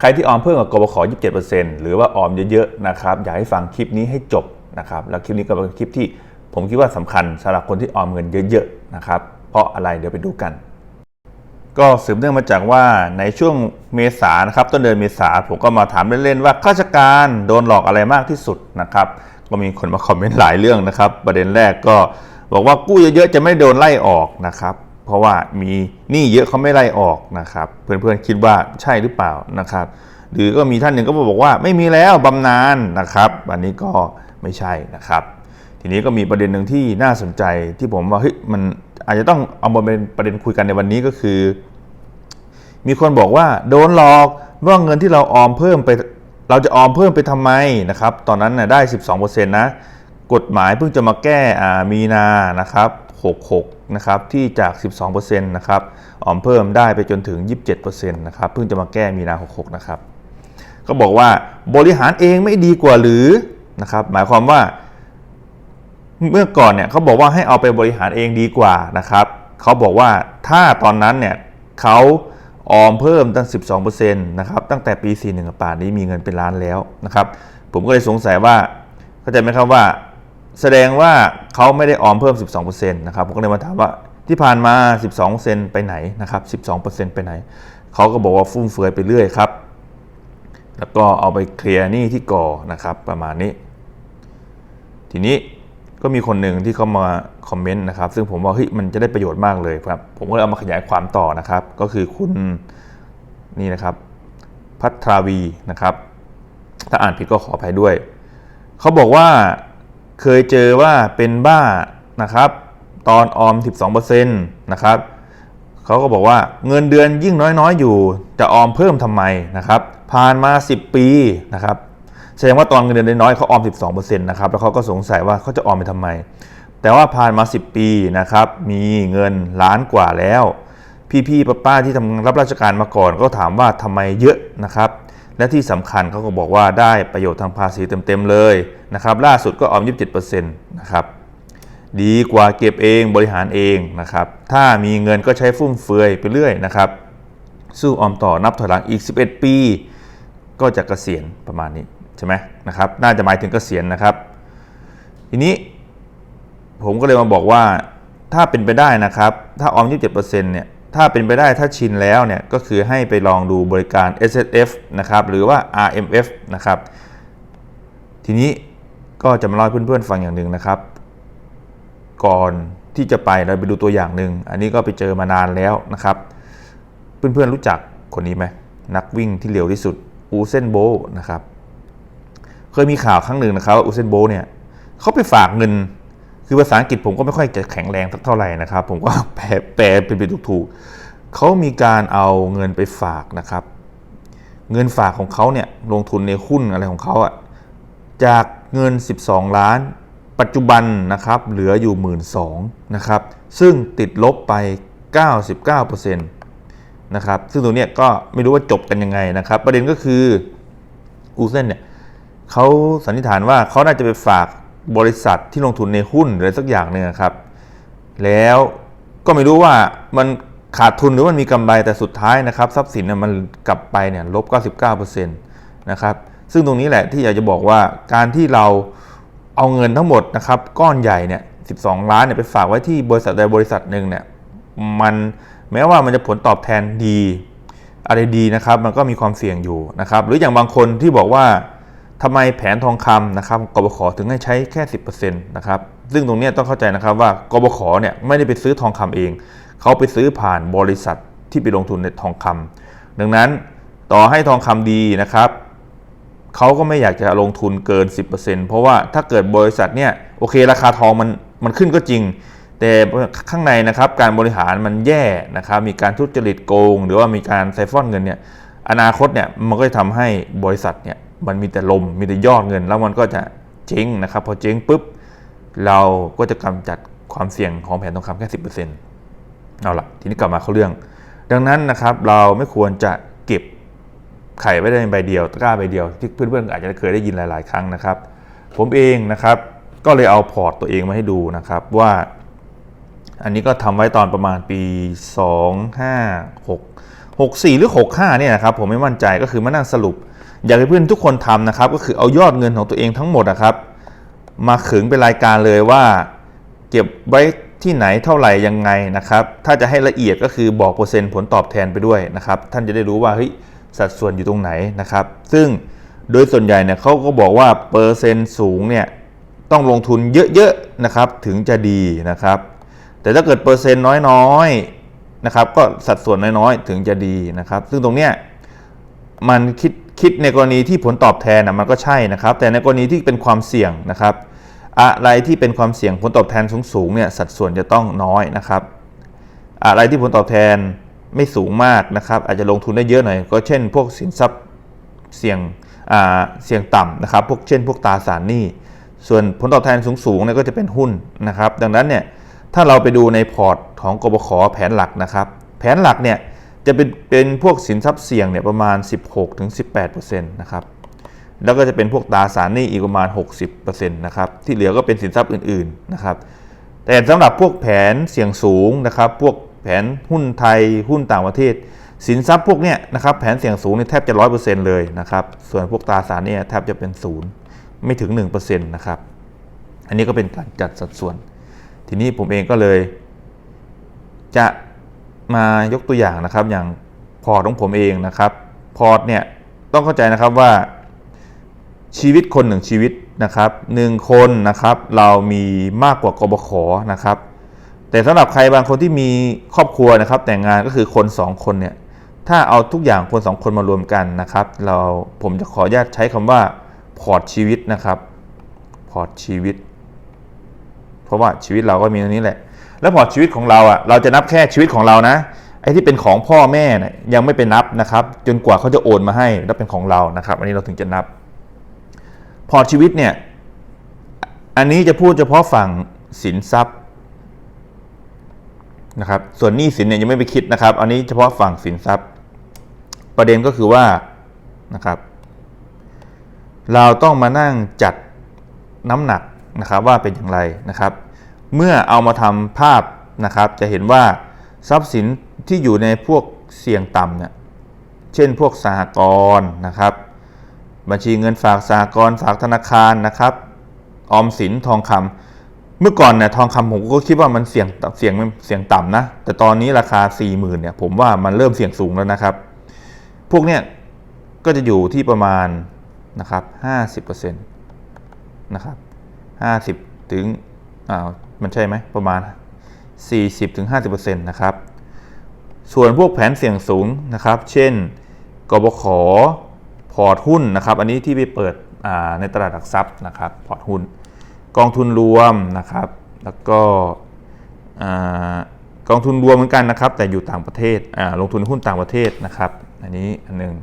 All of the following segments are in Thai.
ใครที่ออมเพิ่มกับกบข27%หรือว่าออมเยอะๆนะครับอยากให้ฟังคลิปนี้ให้จบนะครับแล้วคลิปนี้ก็เป็นคลิปที่ผมคิดว่าสำคัญสำหรับคนที่ออมเงินเยอะๆนะครับเพราะอะไรเดี๋ยวไปดูกัน ก็สืบเนื่องมาจากว่าในช่วงเมษานะครับต้นเดือนเมษาผมก็มาถามเล่นๆว่าข้าราชการโดนหลอกอะไรมากที่สุดนะครับก็มีคนมาคอมเมนต์หลายเรื่องนะครับ ประเด็นแรกก็บอกว่ากู้เยอะๆจะไม่โดนไล่ออกนะครับ เพราะว่ามีหนี้เยอะเขาไม่ไล่ออกนะครับ เพื่อนๆคิดว่าใช่หรือเปล่านะครับ หรือก็มีท่านหนึ่งก็บอกว่าไม่มีแล้วบำนาญนะครับ อันนี้ก็ไม่ใช่นะครับ ทีนี้ก็มีประเด็นหนึ่งที่น่าสนใจที่ผมว่าเฮ้ยมันอาจจะต้องเอามาเป็นประเด็นคุยกันในวันนี้ก็คือ มีคนบอกว่าโดนหลอกว่าเงินที่เราออมเพิ่มไปเราจะออมเพิ่มไปทำไมนะครับ ตอนนั้นนะได้ 12%นะ กฎหมายเพิ่งจะมาแก้อ่ามีนานะครับ 66นะครับที่จาก 12%นะครับออมเพิ่มได้ไปจนถึง 27%นะครับเพิ่งจะมาแก้มีนา66นะครับก็บอกว่าบริหารเองไม่ดีกว่าหรือนะครับหมายความว่าเมื่อก่อนเนี่ยเขาบอกว่าให้เอาไปบริหารเองดีกว่านะครับเขาบอกว่าถ้าตอนนั้นเนี่ยเขาออมเพิ่มตั้ง 12%นะครับตั้งแต่ปี 41ป่านนี้มีเงินเป็นล้านแล้วนะครับผมก็เลยสงสัยว่าเข้าใจไหมครับว่า แสดงว่าเขาไม่ได้ออมเพิ่ม 12%นะครับผมก็เลยมาถามว่าที่ผ่านมา 12%ไปไหนนะครับ 12%ไปไหน เขาก็บอกว่าฟุ่มเฟือยไปเรื่อยครับ แล้วก็เอาไปเคลียร์หนี้ที่ก่อนะครับประมาณนี้ ทีนี้ก็มีคนหนึ่งที่เขามาคอมเมนต์นะครับ ซึ่งผมว่าเฮ้ยมันจะได้ประโยชน์มากเลยครับ ผมก็เลยเอามาขยายความต่อนะครับ ก็คือคุณนี่นะครับ พัทราวีนะครับ ถ้าอ่านผิดก็ขออภัยด้วย เขาบอกว่า เคยเจอว่าเป็นบ้านะครับ ตอนออม 12%นะครับเขาก็บอกว่าเงินเดือนยิ่งน้อยๆ อยู่จะออมเพิ่มทำไมนะครับ ผ่านมา 10 ปีนะครับแสดงว่าตอนเงินเดือนน้อยๆเขาออม 12%นะครับแล้วเขาก็สงสัยว่าเขาจะออมไปทำไม แต่ว่าผ่านมา 10 ปีนะครับมีเงินล้านกว่าแล้ว พี่ๆป้าๆที่ทำรับราชการมาก่อน ก็ถามว่าทำไมเยอะนะครับ และที่สำคัญเขาก็บอกว่าได้ประโยชน์ทางภาษีเต็มๆเลยนะครับล่าสุดก็ออม 27%นะครับดีกว่าเก็บเองบริหารเองนะครับถ้ามีเงินก็ใช้ฟุ่มเฟือยไปเรื่อยนะครับ สู้ออมต่อนับถอยหลังอีก 11 ปี ก็จะเกษียณประมาณนี้ใช่ไหมนะครับน่าจะหมายถึงเกษียณนะครับ ทีนี้ผมก็เลยมาบอกว่าถ้าเป็นไปได้นะครับ ถ้าออม 27%เนี่ย ถ้าเป็นไปได้ถ้าชินแล้วเนี่ยก็คือให้ไปลองดูบริการ S F นะครับหรือว่า R M F นะครับ ทีนี้ก็จะมาเล่าเพื่อนๆฟังอย่างหนึ่งนะครับ ก่อนที่จะไปเราไปดูตัวอย่างหนึ่งอันนี้ก็ไปเจอมานานแล้วนะครับ เพื่อนๆรู้จักคนนี้ไหมนักวิ่งที่เร็วที่สุดอูเซนโบนะครับ เคยมีข่าวครั้งหนึ่งนะครับว่าอูเซนโบเนี่ยเขาไปฝากเงิน คือภาษาอังกฤษผมก็ไม่ค่อยจะแข็งแรงสักเท่าไหร่นะครับ ผมก็แปลแปลเป็นไปถูกๆเขามีการเอาเงินไปฝากนะครับ เงินฝากของเขาเนี่ยลงทุนในหุ้นอะไรของเขาอะจากเงิน 12 ล้าน ปัจจุบันนะครับ เหลืออยู่ 1 2ื่นนะครับ ซึ่งติดลบไป 99%นะครับ ซึ่งตรงนี้ก็ไม่รู้ว่าจบกันยังไงนะครับ ประเด็นก็คืออูเซนเนี่ยเขาสันนิษฐานว่าเขาน่าจะไปฝาก บริษัทที่ลงทุนในหุ้นหรือะไรสักอย่างหนึ่งครับ แล้วก็ไม่รู้ว่ามันขาดทุนหรือมันมีกำไรแต่สุดท้ายนะครับ ทรัพย์สินเนี่ยมันกลับไปเนี่ยลบ 99%นะครับซึ่งตรงนี้แหละที่อยากจะบอกว่าการที่เราเอาเงินทั้งหมดนะครับ ก้อนใหญ่เนี่ย 12 ล้านเนี่ยไปฝากไว้ที่บริษัทใดบริษัทหนึ่งเนี่ยมันแม้ว่ามันจะผลตอบแทนดีอะไรดีนะครับ มันก็มีความเสี่ยงอยู่นะครับ หรืออย่างบางคนที่บอกว่า ทำไมแผนทองคำนะครับกบขถึงให้ใช้แค่ 10%นะครับซึ่งตรงนี้ต้องเข้าใจนะครับว่ากบขเนี่ยไม่ได้ไปซื้อทองคำเอง เขาไปซื้อผ่านบริษัทที่ไปลงทุนในทองคำดังนั้นต่อให้ทองคำดีนะครับเขาก็ไม่อยากจะลงทุนเกิน 10%เพราะว่าถ้าเกิดบริษัทเนี่ยโอเคราคาทองมันมันขึ้นก็จริง แต่ข้างในนะครับการบริหารมันแย่นะครับมีการทุจริตโกง หรือว่ามีการไซฟอนเงินเนี่ยอนาคตเนี่ยมันก็จะทำให้บริษัทเนี่ย มันมีแต่ลมมีแต่ยอดเงิน แล้วมันก็จะเจ๊งนะครับ พอเจ๊งปุ๊บ เราก็จะกำจัดความเสี่ยงของแผนทองคำแค่10%เอาละทีนี้กลับมาเข้าเรื่อง ดังนั้นนะครับเราไม่ควรจะเก็บไข่ไว้ในใบเดียวตะกร้าใบเดียวที่เพื่อนๆอาจจะเคยได้ยินหลาย ๆ ครั้งนะครับ ผมเองนะครับก็เลยเอาพอร์ตตัวเองมาให้ดูนะครับว่า อันนี้ก็ทำไว้ตอนประมาณปี 2 5 6 64 หรือ 65เนี่ยนะครับผมไม่มั่นใจก็คือมานั่งสรุป อยากให้เพื่อนทุกคนทำนะครับ ก็คือเอายอดเงินของตัวเองทั้งหมดนะครับ มาขึงเป็นรายการเลยว่า เก็บไว้ที่ไหนเท่าไหร่ยังไงนะครับ ถ้าจะให้ละเอียดก็คือบอกเปอร์เซ็นต์ผลตอบแทนไปด้วยนะครับ ท่านจะได้รู้ว่าเฮ้ยสัดส่วนอยู่ตรงไหนนะครับ ซึ่งโดยส่วนใหญ่เนี่ยเขาก็บอกว่าเปอร์เซ็นต์สูงเนี่ยต้องลงทุนเยอะๆนะครับถึงจะดีนะครับ แต่ถ้าเกิดเปอร์เซ็นต์น้อยๆนะครับ ก็สัดส่วนน้อยๆถึงจะดีนะครับ ซึ่งตรงเนี้ยมันคิด คิดในกรณีที่ผลตอบแทนนะมันก็ใช่นะครับ แต่ในกรณีที่เป็นความเสี่ยงนะครับ อะไรที่เป็นความเสี่ยงผลตอบแทนสูงๆเนี่ยสัดส่วนจะต้องน้อยนะครับ อะไรที่ผลตอบแทนไม่สูงมากนะครับ อาจจะลงทุนได้เยอะหน่อย ก็เช่น พวกสินทรัพย์เสี่ยงเสี่ยงต่ำนะครับ พวกเช่น พวกตราสารหนี้ ส่วนผลตอบแทนสูงๆเนี่ยก็จะเป็นหุ้นนะครับ ดังนั้นเนี่ยถ้าเราไปดูในพอร์ตของกบขแผนหลักนะครับ แผนหลักเนี่ย จะเป็นเป็นพวกสินทรัพย์เสี่ยงเนี่ยประมาณ 16-18%นะครับ แล้วก็จะเป็นพวกตราสารหนี้อีกประมาณ 60%นะครับ ที่เหลือก็เป็นสินทรัพย์อื่นๆนะครับ แต่สำหรับพวกแผนเสี่ยงสูงนะครับ พวกแผนหุ้นไทยหุ้นต่างประเทศ สินทรัพย์พวกเนี้ยนะครับแผนเสี่ยงสูงเนี่ยแทบจะ 100%เลยนะครับ ส่วนพวกตราสารหนี้แทบจะเป็นศูนย์ไม่ถึง1%นะครับ อันนี้ก็เป็นการจัดสัดส่วน ทีนี้ผมเองก็เลย จะ มายกตัวอย่างนะครับอย่างพอร์ตของผมเองนะครับ พอร์ตเนี่ยต้องเข้าใจนะครับว่าชีวิตคนหนึ่งชีวิตนะครับหนึ่งคนนะครับเรามีมากกว่ากบขนะครับ แต่สำหรับใครบางคนที่มีครอบครัวนะครับ แต่งงานก็คือคน 2 คนเนี่ยถ้าเอาทุกอย่างคน 2 คนมารวมกันนะครับ เราผมจะขออนุญาตใช้คำว่าพอร์ตชีวิตนะครับพอร์ตชีวิต เพราะว่าชีวิตเราก็มีตรงนี้แหละ แล้วพอร์ตชีวิตของเราอะเราจะนับแค่ชีวิตของเรานะไอ้ที่เป็นของพ่อแม่นี่ยยังไม่ไปนับนะครับ จนกว่าเขาจะโอนมาให้แล้วเป็นของเรานะครับ อันนี้เราถึงจะนับ พอร์ตชีวิตเนี่ยอันนี้จะพูดเฉพาะฝั่งสินทรัพย์นะครับ ส่วนหนี้สินเนี่ยยังไม่ไปคิดนะครับ อันนี้เฉพาะฝั่งสินทรัพย์ ประเด็นก็คือว่านะครับ เราต้องมานั่งจัดน้ำหนักนะครับว่าเป็นอย่างไรนะครับ เมื่อเอามาทำภาพนะครับ จะเห็นว่าทรัพย์สินที่อยู่ในพวกเสี่ยงต่ำเนี่ยเช่นพวกสหกรณ์นะครับ บัญชีเงินฝากสหกรณ์ฝากธนาคารนะครับออมสินทองคำเมื่อก่อนเนี่ยทองคำผมก็คิดว่ามันเสี่ยงเสี่ยงเสี่ยงต่ำนะ แต่ตอนนี้ราคา 4 0,000เนี่ยผมว่ามันเริ่มเสี่ยงสูงแล้วนะครับ พวกเนี้ยก็จะอยู่ที่ประมาณนะครับ50%นะครับ50ถึงอ่า มันใช่ไหมประมาณ 40-50%นะครับ ส่วนพวกแผนเสี่ยงสูงนะครับ เช่นกบขพอร์ตหุ้นนะครับ อันนี้ที่ไปเปิดในตลาดหลักทรัพย์นะครับ พอร์ตหุ้น กองทุนรวมนะครับ แล้วก็กองทุนรวมเหมือนกันนะครับ แต่อยู่ต่างประเทศลงทุนหุ้นต่างประเทศนะครับ อันนี้อันนึง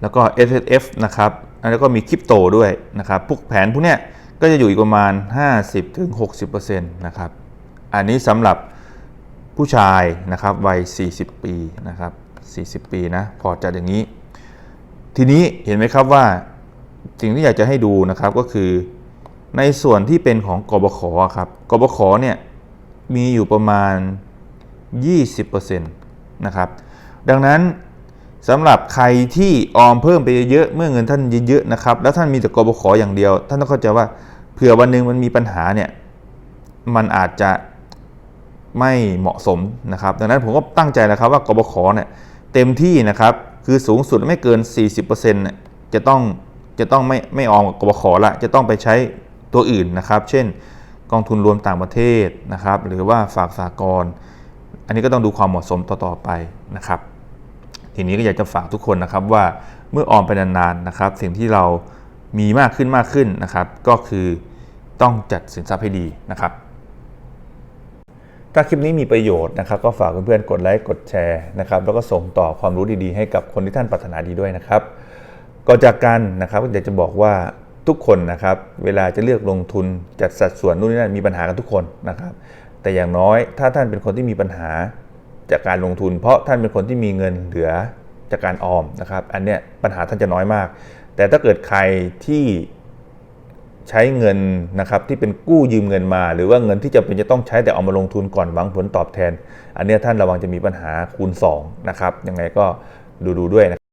แล้วก็ S F นะครับ แล้วก็มีคริปโตด้วยนะครับ พวกแผนพวกเนี้ย ก็จะอยู่อีกประมาณ 50-60%นะครับ อันนี้สำหรับผู้ชายนะครับวัย 40 ปีนะครับ 40 ปีนะพอจะอย่างนี้ ทีนี้เห็นไหมครับว่าสิ่งที่อยากจะให้ดูนะครับก็คือ ในส่วนที่เป็นของกบขครับกบขเนี่ยมีอยู่ประมาณ 20%นะครับ ดังนั้นสำหรับใครที่ออมเพิ่มไปเยอะเมื่อเงินท่านเยอะๆนะครับ แล้วท่านมีแต่กบขอย่างเดียว ท่านต้องเข้าใจว่า เผื่อวันหนึ่งมันมีปัญหาเนี่ยมันอาจจะไม่เหมาะสมนะครับ ดังนั้นผมก็ตั้งใจนะครับว่ากบขเนี่ยเต็มที่นะครับคือสูงสุดไม่เกิน 40%จะต้องจะต้องไม่ไม่ออมกับกบขละจะต้องไปใช้ตัวอื่นนะครับ เช่นกองทุนรวมต่างประเทศนะครับ หรือว่าฝากสากลอันนี้ก็ต้องดูความเหมาะสมต่อๆไปนะครับ ทีนี้ก็อยากจะฝากทุกคนนะครับว่าเมื่อออมไปนานๆนะครับ สิ่งที่เรา มีมากขึ้นมากขึ้นนะครับ ก็คือต้องจัดสินทรัพย์ให้ดีนะครับ ถ้าคลิปนี้มีประโยชน์นะครับ ก็ฝากเพื่อนๆกดไลค์กดแชร์นะครับ แล้วก็ส่งต่อความรู้ดีๆ ให้กับคนที่ท่านปรารถนาดีด้วยนะครับก่อนจากกันนะครับอยากจะบอกว่าทุกคนนะครับเวลาจะเลือกลงทุนจัดสัดส่วนนู่นนี่นั่นมีปัญหากันทุกคนนะครับ แต่อย่างน้อยถ้าท่านเป็นคนที่มีปัญหาจากการลงทุน เพราะท่านเป็นคนที่มีเงินเหลือจากการออมนะครับ อันเนี้ยปัญหาท่านจะน้อยมาก แต่ถ้าเกิดใครที่ใช้เงินนะครับที่เป็นกู้ยืมเงินมา หรือว่าเงินที่จะเป็นจะต้องใช้แต่เอามาลงทุนก่อนหวังผลตอบแทน อันนี้ท่านระวังจะมีปัญหาคูณ2นะครับยังไงก็ดูดูด้วยนะ